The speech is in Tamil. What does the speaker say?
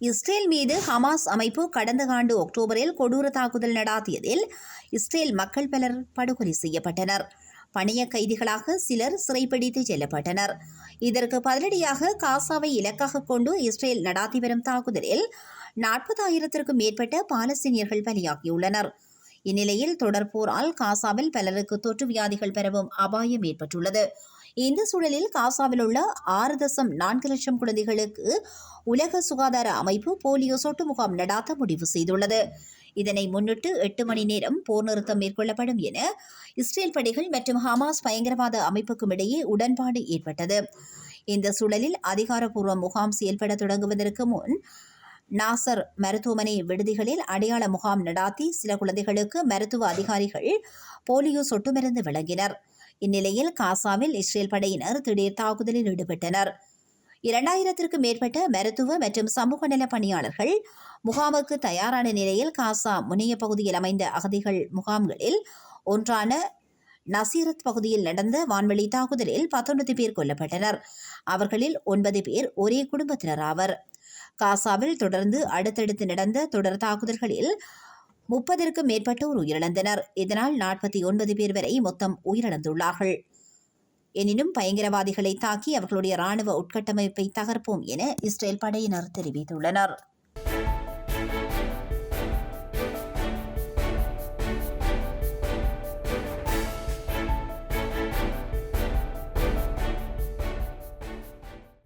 இஸ்ரேல் மீது ஹமாஸ் அமைப்பு கடந்த ஆண்டு அக்டோபரில் கொடூர தாக்குதல் நடாத்தியதில் இஸ்ரேல் மக்கள் பலர் படுகொலை செய்யப்பட்டனர். பணிய கைதிகளாக சிலர் சிறைப்பிடித்து செல்லப்பட்டனர். இதற்கு பதிலடியாக காசாவை இலக்காக கொண்டு இஸ்ரேல் நடாத்தி வரும் தாக்குதலில் நாற்பதாயிரத்திற்கும் மேற்பட்ட பாலஸ்தீனியர்கள் பலியாகியுள்ளனர். இந்நிலையில் தொடர் போரால் காசாவில் பலருக்கு தொற்று வியாதிகள் பெறவும் அபாயம் ஏற்பட்டுள்ளது. இந்த சூழலில் காசாவில் உள்ள ஆறு தசம் நான்கு லட்சம் குழந்தைகளுக்கு உலக சுகாதார அமைப்பு போலியோ சொட்டு முகாம் நடாத்த முடிவு செய்துள்ளது. இதனை முன்னிட்டு எட்டு மணி நேரம் போர் நிறுத்தம் மேற்கொள்ளப்படும் என இஸ்ரேல் படைகள் மற்றும் ஹமாஸ் பயங்கரவாத அமைப்புக்கும் இடையே உடன்பாடு ஏற்பட்டது. இந்த சூழலில் அதிகாரப்பூர்வ முகாம் செயல்பட தொடங்குவதற்கு முன் நாசர் மருத்துவமனை விடுதிகளில் அடையாள முகாம் நடாத்தி சில குழந்தைகளுக்கு மருத்துவ அதிகாரிகள் போலியோ சொட்டு மருந்து வழங்கினர். இந்நிலையில் காசாவில் இஸ்ரேல் படையினர் திடீர் தாக்குதலில் ஈடுபட்டனர். இரண்டாயிரத்திற்கும் மேற்பட்ட மருத்துவ மற்றும் சமூக நல பணியாளர்கள் முகாமுக்கு தயாரான நிலையில் காசா முனைய பகுதியில் அமைந்த அகதிகள் முகாம்களில் ஒன்றான நசீரத் பகுதியில் நடந்த வான்வெளி தாக்குதலில் பத்தொன்பது பேர் கொல்லப்பட்டனர். அவர்களில் ஒன்பது பேர் ஒரே குடும்பத்தினர் ஆவர். காசாவில் தொடர்ந்து அடுத்தடுத்து நடந்த தொடர் தாக்குதல்களில் முப்பதற்கும் மேற்பட்டோர் உயிரிழந்தனர். இதனால் நாற்பத்தி ஒன்பது பேர் வரை மொத்தம் உயிரிழந்துள்ளார்கள். எனினும் பயங்கரவாதிகளை தாக்கி அவர்களுடைய ராணுவ உட்கட்டமைப்பை தகர்ப்போம் என இஸ்ரேல் படையினர் தெரிவித்துள்ளனர்.